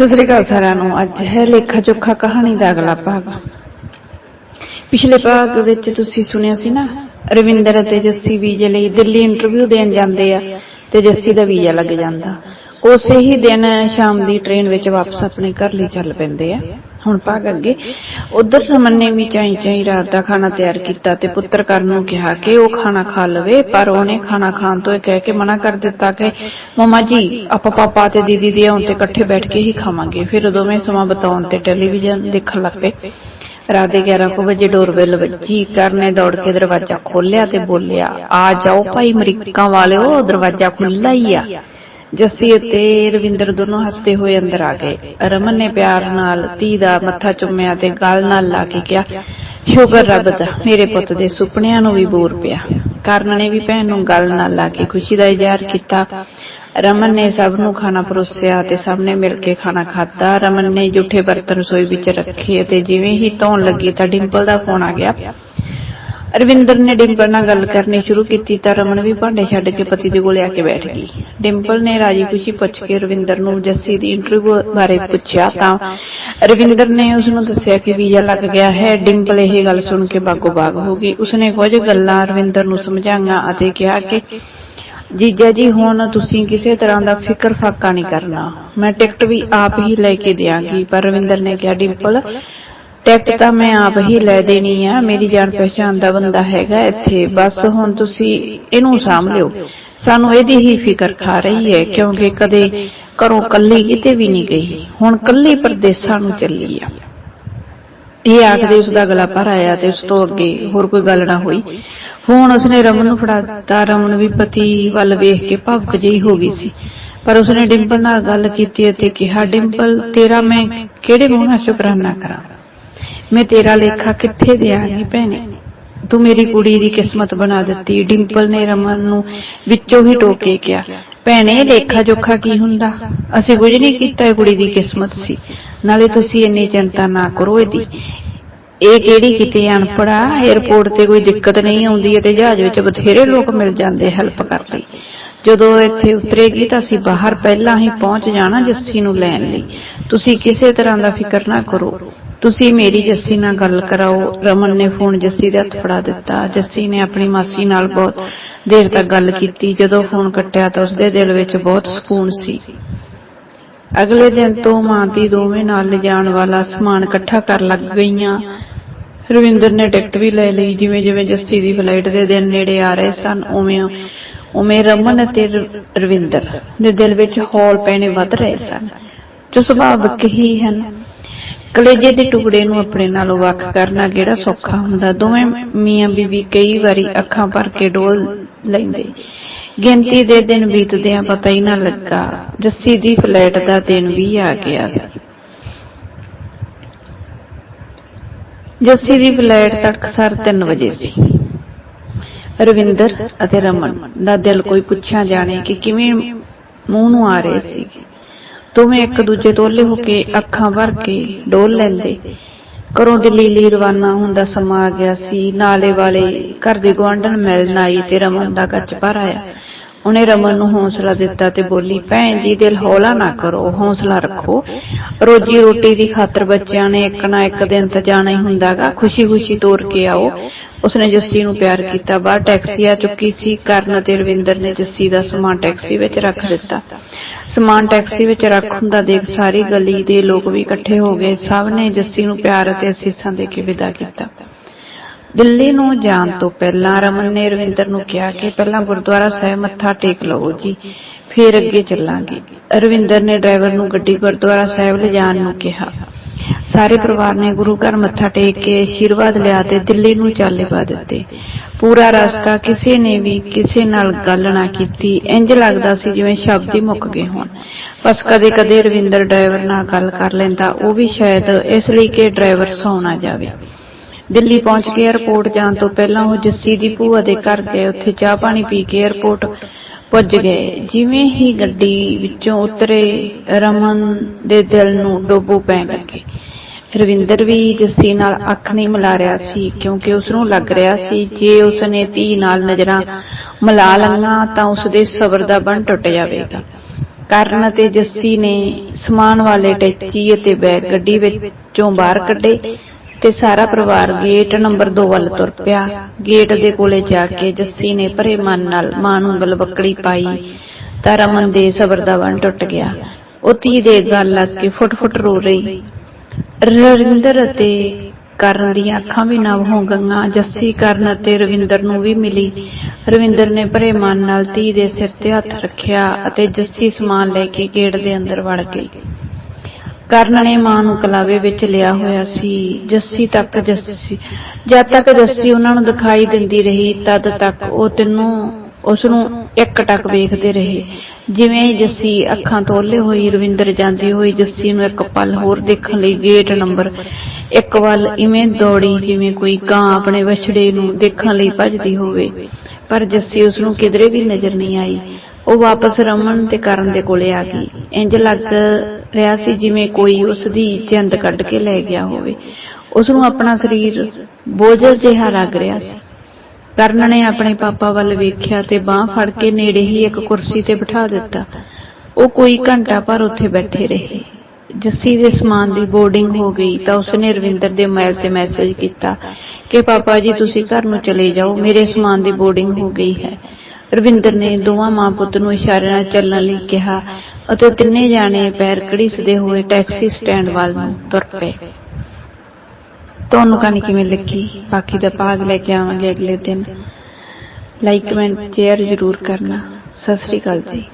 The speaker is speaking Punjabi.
ਸਤਿ ਸ੍ਰੀ ਅਕਾਲ ਸਾਰਿਆਂ ਨੂੰ। ਅੱਜ ਹੈ ਲੇਖਾ ਜੋਖਾ ਕਹਾਣੀ ਦਾ ਅਗਲਾ ਭਾਗ। ਪਿਛਲੇ ਭਾਗ ਵਿੱਚ ਤੁਸੀਂ ਸੁਣਿਆ ਸੀ ਨਾ, ਰਵਿੰਦਰ ਅਤੇ ਜੱਸੀ ਵੀਜ਼ੇ ਲਈ ਦਿੱਲੀ ਇੰਟਰਵਿਊ ਦੇਣ ਜਾਂਦੇ ਆ ਤੇ ਜੱਸੀ ਦਾ ਵੀਜ਼ਾ ਲੱਗ ਜਾਂਦਾ। ਉਸੇ ਹੀ ਦਿਨ ਸ਼ਾਮ ਦੀ ਟ੍ਰੇਨ ਵਿੱਚ ਵਾਪਸ ਆਪਣੇ ਘਰ ਲਈ ਚੱਲ ਪੈਂਦੇ ਆ। ਹੁਣ ਭਾਗ ਅੱਗੇ। ਉਧਰ ਰਮਨ ਨੇ ਵੀ ਚਾਈ ਚਾਈ ਰਾਤ ਦਾ ਖਾਣਾ ਤਿਆਰ ਕੀਤਾ ਤੇ ਪੁੱਤਰ ਕਰਨ ਨੂੰ ਕਿਹਾ ਕਿ ਉਹ ਖਾਣਾ ਖਾ ਲਵੇ, ਪਰ ਉਹਨੇ ਖਾਣਾ ਖਾਣ ਤੋਂ ਇਹ ਕਹਿ ਕੇ ਮਨਾ ਕਰ ਦਿੱਤਾ ਕਿ, ਮਮਾ ਜੀ, ਆਪਾਂ ਪਾਪਾ ਤੇ ਦੀਦੀ ਦੇ ਆਉਣ ਤੇ ਇਕੱਠੇ ਬੈਠ ਕੇ ਹੀ ਖਾਵਾਂਗੇ। ਫਿਰ ਦੋਵੇਂ ਸਮਾਂ ਬਤਾਉਣ ਤੇ ਟੈਲੀਵਿਜ਼ਨ ਦੇਖਣ ਲੱਗ ਪਏ ਰਾਤ ਦੇ 11 ਕੁ ਵਜੇ ਡੋਰਬੈਲ ਵੱਜੀ। ਕਰਨ ਨੇ ਦੌੜ ਕੇ ਦਰਵਾਜ਼ਾ ਖੋਲ੍ਹਿਆ ਤੇ ਬੋਲਿਆ, ਆ ਜਾਓ ਭਾਈ, ਅਮਰੀਕਾ ਵਾਲਿਓ, ਦਰਵਾਜ਼ਾ ਖੁੱਲਾ ਹੀ ਆ। ਜੱਸੀ ਅਤੇ ਰਵਿੰਦਰ ਦੋਨੋਂ ਹੱਸਦੇ ਹੋਏ ਅੰਦਰ ਆ ਗਏ। ਰਮਨ ਨੇ ਪਿਆਰ ਨਾਲ ਧੀ ਦਾ ਮੱਥਾ ਚੁੰਮਿਆ ਤੇ ਗਲ ਨਾਲ ਲਾ ਕੇ ਕਿਹਾ, ਸ਼ੁਕਰ ਰੱਬ ਦਾ, ਮੇਰੇ ਪੁੱਤ ਦੇ ਸੁਪਨਿਆਂ ਨੂੰ ਵੀ ਬੋਰ ਪਿਆ। ਕਰਨ ਨੇ ਵੀ ਭੈਣ ਨੂੰ ਗਲ ਨਾਲ ਲਾ ਕੇ ਖੁਸ਼ੀ ਦਾ ਇਜ਼ਹਾਰ ਕੀਤਾ। ਰਮਨ ਨੇ ਸਭ ਨੂੰ ਖਾਣਾ ਪਰੋਸਿਆ ਤੇ ਸਭ ਨੇ ਮਿਲ ਕੇ ਖਾਣਾ ਖਾਧਾ। ਰਮਨ ਨੇ ਜੂਠੇ ਬਰਤਨ ਰਸੋਈ ਵਿੱਚ ਰੱਖੇ ਤੇ ਜਿਵੇਂ ਹੀ ਧੋਣ ਲੱਗੀ ਤਾਂ ਡਿੰਪਲ ਦਾ ਫੋਨ ਆ ਗਿਆ। ਰਵਿੰਦਰ ਨੇ ਡਿੰਪਲ ਨਾਲ ਗੱਲ ਕਰਨੀ ਸ਼ੁਰੂ ਕੀਤੀ ਤਾਂ ਰਮਨ ਵੀ ਭਾਂਡੇ ਛੱਡ ਕੇ ਪਤੀ ਦੇ ਕੋਲੇ ਆ ਕੇ ਬੈਠ ਗਈ। ਡਿੰਪਲ ਨੇ ਰਾਜੀ ਖੁਸ਼ੀ ਪੁੱਛ ਕੇ ਰਵਿੰਦਰ ਨੂੰ ਜੱਸੀ ਦੀ ਇੰਟਰਵਿਊ ਬਾਰੇ ਪੁੱਛਿਆ ਤਾਂ ਰਵਿੰਦਰ ਨੇ ਉਸ ਨੂੰ ਦੱਸਿਆ ਕਿ ਵੀਜ਼ਾ ਲੱਗ ਗਿਆ ਹੈ। ਡਿੰਪਲ ਇਹ ਗੱਲ ਸੁਣ ਕੇ ਬਾਗੋ ਬਾਗ ਹੋ ਗਈ। ਉਸਨੇ ਕੁਝ ਗੱਲਾਂ ਰਵਿੰਦਰ ਨੂੰ ਸਮਝਾਈਆਂ ਅਤੇ ਕਿਹਾ ਕਿ, ਜੀਜਾ ਜੀ, ਹੁਣ ਤੁਸੀਂ ਕਿਸੇ ਤਰ੍ਹਾਂ ਦਾ ਫਿਕਰ ਫਾਕਾ ਨਹੀਂ ਕਰਨਾ। ਮੈਂ ਟਿਕਟ ਵੀ ਆਪ ਹੀ ਲੈ ਕੇ ਦਿਆਂਗੀ। ਪਰ ਰਵਿੰਦਰ ਨੇ ਕਿਹਾ, ਡਿੰਪਲ ਟਿਕਟ ਤਾਂ ਮੈਂ ਆਪ ਹੀ ਲੈ ਦੇਣੀ ਆ। ਮੇਰੀ ਜਾਣ ਪਛਾਣ ਦਾ ਬੰਦਾ ਹੈਗਾ ਇੱਥੇ। ਬਸ ਹੁਣ ਤੁਸੀਂ ਇਹਨੂੰ ਸਾਂਭ ਲਿਓ ਸਾਨੂੰ ਇਹਦੀ ਹੀ ਫਿਕਰ ਖਾ ਰਹੀ ਹੈ, ਕਿਉਂਕਿ ਕਦੇ ਘਰੋਂ ਕੱਲੀ ਕਿਤੇ ਵੀ ਨਹੀਂ ਗਈ। ਹੁਣ ਕੱਲੀ ਪਰਦੇਸਾਂ ਨੂੰ ਚੱਲੀ ਆ। ਇਹ ਆਖਦੇ ਉਸ ਦਾ ਗਲਾ ਪਰ ਆਇਆ ਤੇ ਉਸ ਤੋਂ ਅੱਗੇ ਹੋਰ ਕੋਈ ਗੱਲ ਨਾ ਹੋਈ। ਫੋਨ ਉਸਨੇ ਰਮਨ ਨੂੰ ਫੜਾ ਦਿੱਤਾ। ਰਮਨ ਵੀ ਪਤੀ ਵੱਲ ਵੇਖ ਕੇ ਭਵਕ ਜਿਹੀ ਹੋ ਗਈ ਸੀ। ਪਰ ਉਸਨੇ ਡਿੰਪਲ ਨਾਲ ਗੱਲ ਕੀਤੀ ਅਤੇ ਕਿਹਾ, ਡਿੰਪਲ, ਤੇਰਾ ਮੈਂ ਕਿਹੜੇ ਮੂੰਹ ਨਾਲ ਸ਼ੁਕਰਾਨਾ ਕਰਾਂ? ਮੈਂ ਤੇਰਾ ਲੇਖਾ ਕਿੱਥੇ ਦਿਆਂਗੀ ਭੈਣੇ? ਤੂੰ ਮੇਰੀ ਕੁੜੀ ਦੀ ਕਿਸਮਤ ਬਣਾ ਦਿੱਤੀ, ਡਿੰਪਲ ਨੇ ਰਮਨ ਨੂੰ ਵਿੱਚੋਂ ਹੀ ਟੋਕੇ ਕਿਹਾ। ਭੈਣੇ ਲੇਖਾ ਜੋਖਾ ਕੀ ਹੁੰਦਾ? ਅਸੀਂ ਕੁਝ ਨਹੀਂ ਕੀਤਾ, ਇਹ ਕੁੜੀ ਦੀ ਕਿਸਮਤ ਸੀ। ਨਾਲੇ ਤੁਸੀਂ ਇੰਨੀ ਚਿੰਤਾ ਨਾ ਕਰੋ ਇਹਦੀ। ਇਹ ਕਿਹੜੀ ਕਿਤੇ ਅਨਪੜਾ 에어ਪੋਰਟ ਤੇ ਕੋਈ ਦਿੱਕਤ ਨਹੀਂ ਆਉਂਦੀ ਅਤੇ ਜਹਾਜ਼ ਵਿੱਚ ਬਥੇਰੇ ਲੋਕ ਮਿਲ ਜਾਂਦੇ ਹੈਲਪ ਕਰਨ ਲਈ। ਜਦੋਂ ਇੱਥੇ ਉਤਰੇਗੀ ਤਾਂ ਅਸੀਂ ਬਾਹਰ ਪਹਿਲਾਂ ਹੀ ਪਹੁੰਚ ਜਾਣਾ ਜੱਸੀ ਨੂੰ ਲੈਣ ਲਈ। ਤੁਸੀਂ ਕਿਸੇ ਤਰ੍ਹਾਂ ਦਾ ਫਿਕਰ ਨਾ ਕਰੋ। ਤੁਸੀਂ ਮੇਰੀ ਜੱਸੀ ਨਾਲ ਗੱਲ ਕਰਾਓ। ਰਮਨ ਨੇ ਫੋਨ ਜੱਸੀ ਦੇ ਹੱਥ ਫੜਾ ਦਿੱਤਾ। ਜੱਸੀ ਨੇ ਆਪਣੀ ਮਾਸੀ ਨਾਲ ਬਹੁਤ ਦੇਰ ਤੱਕ ਗੱਲ ਕੀਤੀ। ਜਦੋਂ ਫੋਨ ਕੱਟਿਆ ਤਾਂ ਉਸਦੇ ਦਿਲ ਵਿੱਚ ਬਹੁਤ ਸਕੂਨ ਸੀ। ਅਗਲੇ ਦਿਨ ਤੋਂ ਮਾਂ ਦੀ ਦੋਵੇਂ ਨਾਲ ਲਿਜਾਣ ਵਾਲਾ ਸਮਾਨ ਇਕੱਠਾ ਕਰਨ ਲੱਗ ਗਈਆਂ। ਰਵਿੰਦਰ ਨੇ ਟਿਕਟ ਵੀ ਲੈ ਲਈ। ਜਿਵੇਂ ਜਿਵੇਂ ਜੱਸੀ ਦੀ ਫਲਾਈਟ ਦੇ ਦਿਨ ਨੇੜੇ ਆ ਰਹੇ ਸਨ, ਉਵੇਂ ਉਵੇਂ ਰਮਨ ਅਤੇ ਰਵਿੰਦਰ ਦੇ ਦਿਲ ਵਿੱਚ ਹੌਲ ਪੈਣੇ ਵੱਧ ਰਹੇ ਸਨ, ਜੋ ਸੁਭਾਵਿਕ ਹੀ ਹਨ। ਕਲੇਜੇ ਦੇ ਟੁਕੜੇ ਨੂੰ ਆਪਣੇ ਨਾਲੋਂ ਵੱਖ ਕਰਨਾ ਕਿਹੜਾ ਸੌਖਾ ਹੁੰਦਾ? ਦੋਵੇਂ ਮੀਆਂ ਬੀਵੀ ਕਈ ਵਾਰੀ ਅੱਖਾਂ ਭਰ ਕੇ ਡੋਲ ਲੈਂਦੇ। ਗਿਣਤੀ ਦੇ ਦਿਨ ਬੀਤਦਿਆਂ ਪਤਾ ਹੀ ਨਾ ਲੱਗਾ, ਜੱਸੀ ਦੀ ਫਲੈਟ ਦਾ ਦਿਨ ਵੀ ਆ ਗਿਆ ਸੀ। ਜੱਸੀ ਦੀ ਫਲੈਟ ਤੜਕਸਾਰ 3 ਵਜੇ ਸੀ। ਰਵਿੰਦਰ ਅਤੇ ਰਮਨ ਦਾ ਦਿਲ ਕੋਈ ਪੁੱਛਿਆ ਜਾਣੇ ਕਿ ਕਿਵੇਂ ਮੂੰਹ ਨੂੰ ਆ ਰਹੇ ਸੀ ਦੋਵੇਂ ਇੱਕ ਦੂਜੇ ਤੋਂ ਹੋ ਕੇ ਅੱਖਾਂ ਭਰ ਕੇ ਡੋਲ ਲੈਂਦੇ। ਘਰੋਂ ਦਿੱਲੀ ਲਈ ਰਵਾਨਾ ਹੋਣ ਸਮਾਂ ਆ ਗਿਆ ਸੀ। ਨਾਲੇ ਵਾਲੇ ਘਰ ਦੇ ਗੁਆਂਢਣ ਮਿਲਣ ਆਈ ਤੇ ਰਮਨ ਦਾ ਗੱਜ ਭਰ ਆਇਆ। ਉਹਨੇ ਰਮਨ ਨੂੰ ਹੌਸਲਾ ਦਿੱਤਾ ਤੇ ਬੋਲੀ, ਭੈਣ ਜੀ, ਦਿਲ ਹੌਲਾ ਨਾ ਕਰੋ, ਹੌਸਲਾ ਰੱਖੋ। ਰੋਜੀ ਰੋਟੀ ਦੀ ਖਾਤਰ ਬੱਚਿਆਂ ਨੇ ਇੱਕ ਨਾ ਇੱਕ ਦਿਨ ਤਾਂ ਜਾਣਾ ਹੀ ਹੁੰਦਾਗਾ। ਖੁਸ਼ੀ-ਖੁਸ਼ੀ ਤੋਰ ਕੇ ਆਓ। ਉਸਨੇ ਜੱਸੀ ਨੂੰ ਪਿਆਰ ਕੀਤਾ, ਬਾਹਰ ਟੈਕਸੀ ਆ ਚੁੱਕੀ ਸੀ, ਕਰਨ ਅਤੇ ਰਵਿੰਦਰ ਨੇ ਜੱਸੀ ਦਾ ਸਮਾਨ ਟੈਕਸੀ ਵਿੱਚ ਰੱਖ ਦਿੱਤਾ। ਸਮਾਨ ਟੈਕਸੀ ਵਿੱਚ ਰੱਖ ਹੁੰਦਾ ਦੇਖ ਸਾਰੀ ਗਲੀ ਦੇ ਲੋਕ ਵੀ ਇਕੱਠੇ ਹੋ ਗਏ, ਸਭ ਨੇ ਜੱਸੀ ਨੂੰ ਪਿਆਰ ਅਤੇ ਅਸੀਸਾਂ ਦੇ ਕੇ ਵਿਦਾ ਕੀਤਾ। ਦਿੱਲੀ ਨੂੰ ਜਾਣ ਤੋਂ ਪਹਿਲਾਂ ਰਮਨ ਨੇ ਰਵਿੰਦਰ ਨੂੰ ਕਿਹਾ ਕਿ ਪਹਿਲਾਂ ਗੁਰਦੁਆਰਾ ਸਾਹਿਬ ਮੱਥਾ ਟੇਕ ਲਵੋ ਜੀ, ਫਿਰ ਅੱਗੇ ਚੱਲਾਂਗੇ। ਰਵਿੰਦਰ ਨੇ ਡਰਾਈਵਰ ਨੂੰ ਗੱਡੀ ਗੁਰਦੁਆਰਾ ਸਾਹਿਬ ਲਿਜਾਣ ਨੂੰ ਕਿਹਾ। ਸਾਰੇ ਪਰਿਵਾਰ ਨੇ ਗੁਰੂ ਘਰ ਮੱਥਾ ਟੇਕ ਕੇ ਆਸ਼ੀਰਵਾਦ ਲਿਆ ਤੇ ਦਿੱਲੀ ਨੂੰ ਚਾਲੇ ਪਾ ਦਿੱਤੇ। ਪੂਰਾ ਰਸਤਾ ਕਿਸੇ ਨੇ ਵੀ ਕਿਸੇ ਨਾਲ ਗੱਲ ਨਾ ਕੀਤੀ। ਇੰਜ ਲੱਗਦਾ ਸੀ ਜਿਵੇਂ ਸ਼ਬਦ ਹੀ ਮੁੱਕ ਗਏ ਹੋਣ। ਬਸ ਕਦੇ-ਕਦੇ ਰਵਿੰਦਰ ਡਰਾਈਵਰ ਨਾਲ ਗੱਲ ਕਰ ਲੈਂਦਾ, ਉਹ ਵੀ ਸ਼ਾਇਦ ਇਸ ਲਈ ਕਿ ਡਰਾਈਵਰ ਸੌ ਨਾ ਜਾਵੇ। ਦਿੱਲੀ ਪਹੁੰਚ ਕੇ 에ਅਰਪੋਰਟ ਜਾਣ ਤੋਂ ਪਹਿਲਾਂ ਉਹ ਜੱਸੀ ਦੀ ਭੂਆ ਦੇ ਘਰ ਗਏ। ਉੱਥੇ ਚਾਹ ਪਾਣੀ ਪੀ ਕੇ 에ਅਰਪੋਰਟ ਪੁੱਜ ਗਏ। ਜਿਵੇਂ ਹੀ ਗੱਡੀ ਵਿੱਚੋਂ ਉਤਰੇ, ਰਮਨ ਦੇ ਦਿਲ ਨੂੰ ਡੋਬੋ ਪੈਣ ਲੱਗੇ। ਰਵਿੰਦਰ ਵੀ ਜੱਸੀ ਨਾਲ ਅੱਖ ਨਹੀਂ ਮਿਲਾ ਰਿਹਾ ਸੀ, ਕਿਉਂਕਿ ਉਸ ਨੂੰ ਲੱਗ ਰਿਹਾ ਸੀ, ਜੇ ਉਸ ਨੇ ਧੀ ਨਾਲ ਨਜ਼ਰਾਂ ਮਿਲਾ ਲੰਗਾ ਤਾਂ ਉਸ ਦੇ ਸਬਰ ਦਾ ਬੰਨ ਟੁੱਟ ਜਾਵੇਗਾ। ਕਰਨ ਅਤੇ ਜੱਸੀ ਨੇ ਸਮਾਨ ਵਾਲੇ ਟੈਚੀ ਅਤੇ ਬੈਗ ਗੱਡੀ ਵਿੱਚੋਂ ਬਾਹਰ ਕੱਢੇ ਤੇ ਸਾਰਾ ਪਰਿਵਾਰ ਗੇਟ ਨੰਬਰ 2 ਵੱਲ ਤੁਰ ਪਿਆ। ਗੇਟ ਦੇ ਕੋਲੇ ਜਾ ਕੇ ਜੱਸੀ ਨੇ ਭਰੇ ਮਨ ਨਾਲ ਮਾਂ ਨੂੰ ਗਲਵੱਕੜੀ ਪਾਈ ਤਾਂ ਰਮਨ ਦੇ ਸਬਰ ਦਾ ਬੰਨ ਟੁੱਟ ਗਿਆ। ਉਹ ਧੀ ਦੇ ਗੱਲ ਲੱਗ ਕੇ ਫੁੱਟ-ਫੁੱਟ ਰੋ ਰਹੀ। ਰਵਿੰਦਰ ਅਤੇ ਕਰਨ ਦੀਆਂ ਅੱਖਾਂ ਵੀ ਨਵ ਹੋ ਗਈਆਂ, ਜੱਸੀ ਕਰਨ ਅਤੇ ਰਵਿੰਦਰ ਨੂੰ ਵੀ ਮਿਲੀ। ਰਵਿੰਦਰ ਨੇ ਭਰੇ ਮਨ ਨਾਲ ਧੀ ਦੇ ਸਿਰ ਤੇ ਹੱਥ ਰੱਖਿਆ ਅਤੇ ਜੱਸੀ ਸਮਾਨ ਲੈ ਕੇ ਗੇਟ ਦੇ ਅੰਦਰ ਵੜ ਗਈ। ਕਰਨ ਨੇ ਮਾਂ ਨੂੰ ਕਲਾਵੇ ਵਿੱਚ ਲਿਆ ਹੋਇਆ ਸੀ। ਜੱਸੀ ਤੱਕ ਜੱਸੀ ਜਦ ਤੱਕ ਜੱਸੀ ਉਹਨਾਂ ਨੂੰ ਦਿਖਾਈ ਦਿੰਦੀ ਰਹੀ, ਤਦ ਤੱਕ ਉਹ ਤਿੰਨੋਂ ਉਸ ਨੂੰ ਇੱਕ ਟਕ ਵੇਖਦੇ ਰਹੇ। ਜਿਵੇਂ ਹੀ ਜੱਸੀ ਅੱਖਾਂ ਤੋਲੇ ਹੋਈ, ਰਵਿੰਦਰ ਜਾਂਦੀ ਹੋਈ, ਜੱਸੀ ਨੂੰ ਇੱਕ ਪਲ ਹੋਰ ਦੇਖਣ ਲਈ ਗੇਟ ਨੰਬਰ ਇੱਕ ਵੱਲ ਇਵੇਂ ਦੌੜੀ ਜਿਵੇਂ ਕੋਈ ਕਾਂ ਆਪਣੇ ਵਛੜੇ ਨੂੰ ਦੇਖਣ ਲਈ ਭੱਜਦੀ ਹੋਵੇ। ਪਰ ਜੱਸੀ ਉਸ ਨੂੰ ਕਿਧਰੇ ਵੀ ਨਜ਼ਰ ਨਹੀਂ ਆਈ। ਉਹ ਵਾਪਸ ਰਮਨ ਤੇ ਕਰਨ ਦੇ ਕੋਲੇ ਆ ਗਈ। ਇੰਜ ਲੱਗ ਰਿਹਾ ਸੀ ਜਿਵੇਂ ਕੋਈ ਉਸ ਦੀ ਜਿੰਦ ਕੱਢ ਕੇ ਲੈ ਗਿਆ ਹੋਵੇ। ਉਸ ਨੂੰ ਆਪਣਾ ਸਰੀਰ ਬੋਝਲ ਜਿਹਾ ਲੱਗ ਰਿਹਾ ਸੀ। ਕਰਨ ਨੇ ਆਪਣੇ ਪਾਪਾ ਵੱਲ ਵੇਖਿਆ ਤੇ ਬਾਹ ਫੜ ਕੇ ਨੇੜੇ ਹੀ ਇੱਕ ਕੁਰਸੀ ਤੇ ਬਿਠਾ ਦਿੱਤਾ। ਉਹ ਕੋਈ ਘੰਟਾ ਭਰ ਉੱਥੇ ਬੈਠੇ ਰਹੇ। ਜੱਸੀ ਦੇ ਸਮਾਨ ਦੀ ਬੋਰਡਿੰਗ ਹੋ ਗਈ ਤਾਂ ਉਸਨੇ ਰਵਿੰਦਰ ਦੇ ਮੋਬਾਈਲ ਤੇ ਮੈਸੇਜ ਕੀਤਾ ਕਿ, ਪਾਪਾ ਜੀ, ਤੁਸੀਂ ਘਰ ਨੂੰ ਚਲੇ ਜਾਓ, ਮੇਰੇ ਸਮਾਨ ਦੀ ਬੋਰਡਿੰਗ ਹੋ ਗਈ ਹੈ। ਰਵਿੰਦਰ ਨੇ ਦੋਵਾਂ ਮਾਂ ਪੁੱਤ ਨੂੰ ਇਸ਼ਾਰੇ ਨਾਲ ਚੱਲਣ ਲਈ ਕਿਹਾ ਅਤੇ ਤਿੰਨੇ ਜਾਣੇ ਪੈਰ ਕੜੀਸਦੇ ਹੋਏ ਟੈਕਸੀ ਸਟੈਂਡ ਵੱਲ ਨੂੰ ਤੁਰ ਪਏ। ਤੁਹਾਨੂੰ ਕਹਾਣੀ ਕਿਵੇਂ ਲੱਗੀ? ਬਾਕੀ ਦਾ ਭਾਗ ਲੈ ਕੇ ਆਵਾਂਗੇ ਅਗਲੇ ਦਿਨ। ਲਾਈਕ ਕਮੈਂਟ ਸ਼ੇਅਰ ਜ਼ਰੂਰ ਕਰਨਾ। ਸਤਿ ਸ੍ਰੀ ਅਕਾਲ ਜੀ।